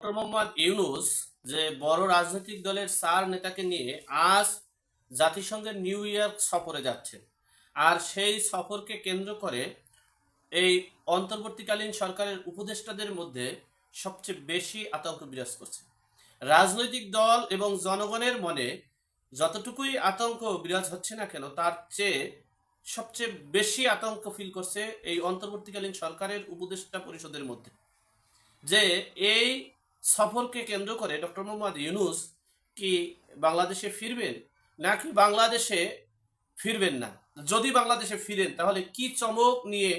Doctor Mohammad Yunus যে বড় রাজনৈতিক দলের চার নেতাকে নিয়ে আজ জাতিসংঘের নিউ ইয়র্ক সফরে যাচ্ছেন। আর সেই সফরকে কেন্দ্র করে এই অন্তর্বর্তীকালীন সরকারের উপদেষ্টাদের মধ্যে সবচেয়ে বেশি আতঙ্ক বিরাজ করছে। রাজনৈতিক দল এবং জনগণের মনে যতটুকুই আতঙ্ক বিরাজ হচ্ছে না কেন, তার চেয়ে সবচেয়ে বেশি আতঙ্ক ফিল করছে এই অন্তর্বর্তীকালীন সরকারের উপদেষ্টা পরিষদের মধ্যে। যে এই সফরকে কেন্দ্র করে ডক্টর মোহাম্মদ ইউনুস কি বাংলাদেশে ফিরবেন, নাকি বাংলাদেশে ফিরবেন না? যদি বাংলাদেশে ফিরেন, তাহলে কি চমক নিয়ে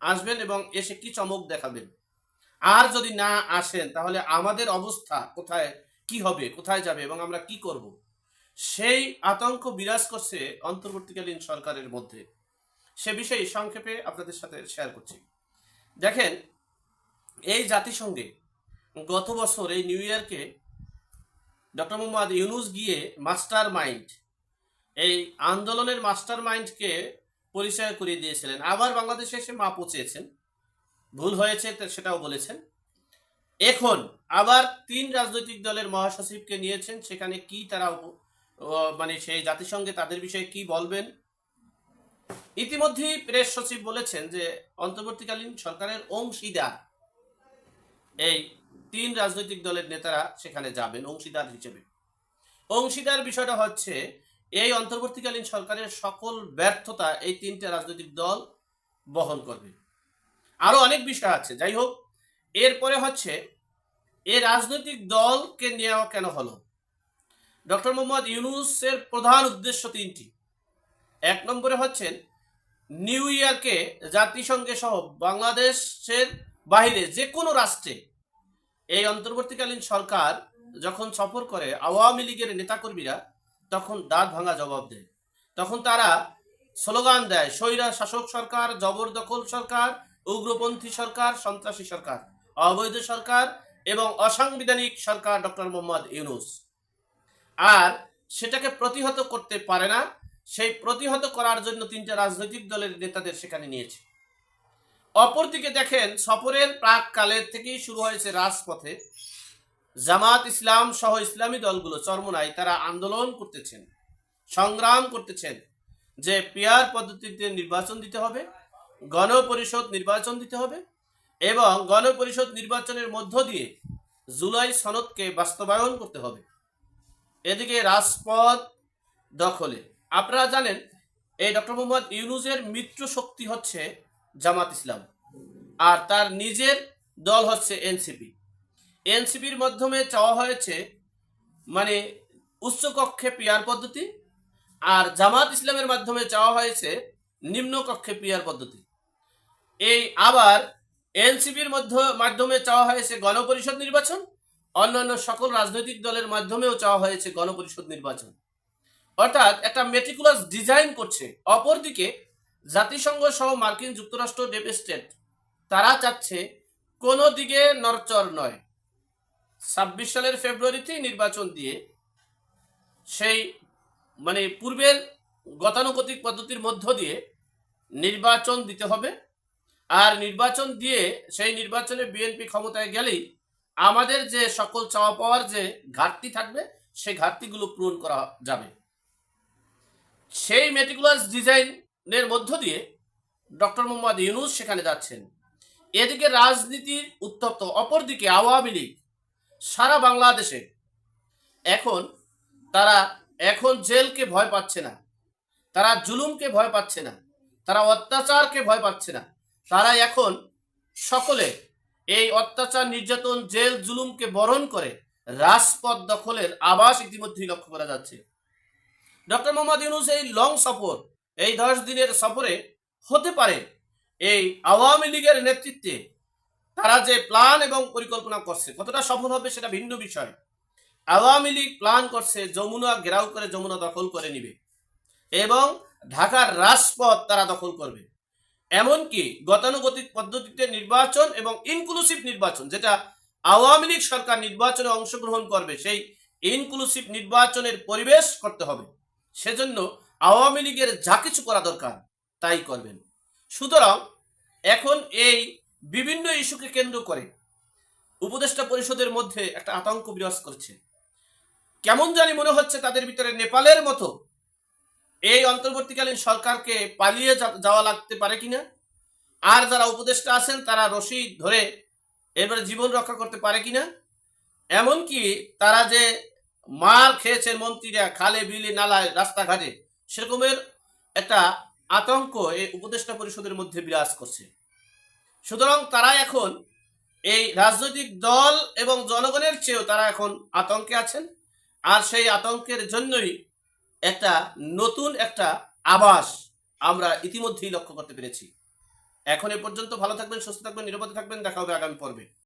আসবেন এবং এসে কি চমক দেখাবেন? আর যদি না আসেন, তাহলে আমাদের অবস্থা কোথায়, কি হবে, কোথায় যাবে এবং আমরা কি করব? সেই আতঙ্ক বিরাজ করছে অন্তর্বর্তীকালীন সরকারের মধ্যে। সে বিষয়ে সংক্ষেপে আপনাদের সাথে শেয়ার করছি। দেখেন, এই জাতিসংঘে গত বছর এই নিউ ইয়ারকে ডক্টর মোহাম্মদ ইউনুস গিয়ে মাস্টার মাইন্ড এই আন্দোলনের মাস্টার মাইন্ডকে পরিচয় করিয়ে দিয়েছিলেন। আবার বাংলাদেশে এসে মা পৌঁছেছেন ভুল হয়েছে সেটাও বলেছেন। এখন আবার তিন রাজনৈতিক দলের মহাসচিবকে নিয়েছেন। সেখানে কি তারা মানে সেই জাতিসংঘে তাদের বিষয়ে কি বলবেন? ইতিমধ্যেই প্রেস সচিব বলেছেন যে, অন্তর্বর্তীকালীন সরকারের অংশীদার এই তিন রাজনৈতিক দলের নেতারা সেখানে যাবেন, অংশীদার হিসেবে। অংশীদার বিষয়টা হচ্ছে, এই অন্তর্বর্তীকালীন সরকারের সকল ব্যর্থতা এই তিনটে রাজনৈতিক দল বহন করবে। আরও অনেক বিষয় আছে, যাই হোক, এরপরে হচ্ছে, এ রাজনৈতিক দলকে নেওয়া কেন হলো? ডক্টর মোহাম্মদ ইউনুসের প্রধান উদ্দেশ্য তিনটি। এক নম্বরে হচ্ছেন, নিউ ইয়র্কে জাতিসংঘে সহ বাংলাদেশের বাইরে যে কোনো রাষ্ট্রে এই অন্তর্বর্তীকালীন সরকার যখন সফর করে আওয়ামী লীগের নেতাকর্মীরা, তখন দাঁত ভাঙা জবাব দেয়। তখন তারা স্লোগান দেয়, স্বৈরা শাসক সরকার, জবরদখল সরকার, উগ্রপন্থী সরকার, সন্ত্রাসী সরকার, অবৈধ সরকার এবং অসাংবিধানিক সরকার ডক্টর মোহাম্মদ ইউনুস। আর সেটাকে প্রতিহত করতে পারে না। সেই প্রতিহত করার জন্য তিনটা রাজনৈতিক দলের নেতাদের সেখানে নিয়েছে। অপরদিকে দেখেন, সফরের প্রাককালের থেকেই শুরু হয়েছে রাজপথে। জামাত ইসলাম সহ ইসলামী দলগুলো চরমনায় তারা আন্দোলন করতেছেন, সংগ্রাম করতেছেন যে পিয়ার পদ্ধতিতে নির্বাচন দিতে হবে, গণপরিষদ নির্বাচন দিতে হবে এবং গণপরিষদ নির্বাচনের মধ্য দিয়ে জুলাই সনদকে বাস্তবায়ন করতে হবে। এদিকে রাজপথ দখলে। আপনারা জানেন, এই ডক্টর মোহাম্মদ ইউনুসের মিত্র শক্তি হচ্ছে জামাত ইসলাম। আর তার নিজের দল হচ্ছে এনসিপি। এনসিপির মাধ্যমে চাওয়া হয়েছে মানে উচ্চকক্ষে পিয়ার পদ্ধতি, আর জামাত ইসলামের মাধ্যমে চাওয়া হয়েছে নিম্নকক্ষে পিয়ার পদ্ধতি। এই আবার এনসিপির মধ্য, মাধ্যমে চাওয়া হয়েছে গণপরিষদ নির্বাচন, অন্যান্য সকল রাজনৈতিক দলের মাধ্যমেও চাওয়া হয়েছে গণপরিষদ নির্বাচন। অর্থাৎ একটা মেটিকুলাস ডিজাইন করছে। অপরদিকে জাতিসংঘ সহ মার্কিন যুক্তরাষ্ট্র ডেপ স্টেট তারা চাচ্ছে কোনো দিকে নরচর নয়। ছাব্বিশ সালের ফেব্রুয়ারিতেই নির্বাচন দিয়ে সেই মানে পূর্বের গতানুগতিক পদ্ধতির মধ্য দিয়ে নির্বাচন দিতে হবে। আর নির্বাচন দিয়ে সেই নির্বাচনে বিএনপি ক্ষমতায় গেলেই আমাদের যে সকল চাওয়া পাওয়ার যে ঘাটতি থাকবে, সেই ঘাটতিগুলো পূরণ করা যাবে। সেই মেটিকুলাস ডিজাইনের মধ্য দিয়ে ডক্টর মোহাম্মদ ইউনুস সেখানে যাচ্ছেন। এদিকে রাজনীতির উত্তপ্ত, অপরদিকে আওয়ামী লীগ সারা বাংলাদেশে এখন তারা এখন জেলকে ভয় পাচ্ছে না, তারা জুলুমকে ভয় পাচ্ছে না, তারা অত্যাচারকে ভয় পাচ্ছে না। তারা এখন সকলে এই অত্যাচার, নির্যাতন, জেল, জুলুমকে বরণ করে রাজপথ দখলের আবাস ইতিমধ্যেই লক্ষ্য করা যাচ্ছে। ডক্টর মোহাম্মদ ইউনুস এই লং সফর এই দশ দিনের সফরে হতে পারে। এই আওয়ামী লীগের নেতৃত্বে তারা যে প্ল্যান এবং পরিকল্পনা করছে, কতটা সফল হবে সেটা ভিন্ন বিষয়। আওয়ামী লীগ প্ল্যান করছে যমুনা ঘেরাও করে যমুনা দখল করে নিবে এবং ঢাকার রাজপথ তারা দখল করবে। এমনকি গতানুগতিক পদ্ধতিতে নির্বাচন এবং ইনক্লুসিভ নির্বাচন, যেটা আওয়ামী লীগ সরকার নির্বাচনে অংশগ্রহণ করবে, সেই ইনক্লুসিভ নির্বাচনের পরিবেশ করতে হবে। সেজন্য আওয়ামী লীগের যা কিছু করা দরকার, তাই করবেন। সুতরাং এখন এই বিভিন্ন ইস্যুকে কেন্দ্র করে উপদেষ্টা পরিষদের মধ্যে একটা আতঙ্ক বিরাজ করছে। কেমন জানি মনে হচ্ছে তাদের ভিতরে নেপালের মতো এই অন্তর্বর্তীকালীন সরকারকে পালিয়ে যাওয়া লাগতে পারে কিনা? আর যারা উপদেষ্টা আছেন, তারা রশি ধরে এবারে জীবন রক্ষা করতে পারে কিনা? এমনকি তারা যে মার খেয়েছেন মন্ত্রীরা, খালে, বিলে, নালায়, রাস্তাঘাটে সেরকমের একটা আতঙ্ক এই উপদেষ্টা পরিষদের মধ্যে বিরাজ করছে। সুতরাং তারা এখন এই রাজনৈতিক দল এবং জনগণের চেয়েও তারা এখন আতঙ্কে আছেন আর সেই আতঙ্কের জন্যই একটা নতুন একটা আবাস আমরা ইতিমধ্যেই লক্ষ্য করতে পেরেছি। এখন এ পর্যন্ত ভালো থাকবেন, সুস্থ থাকবেন, নিরাপদে থাকবেন, দেখা হবে আগামী পর্বে।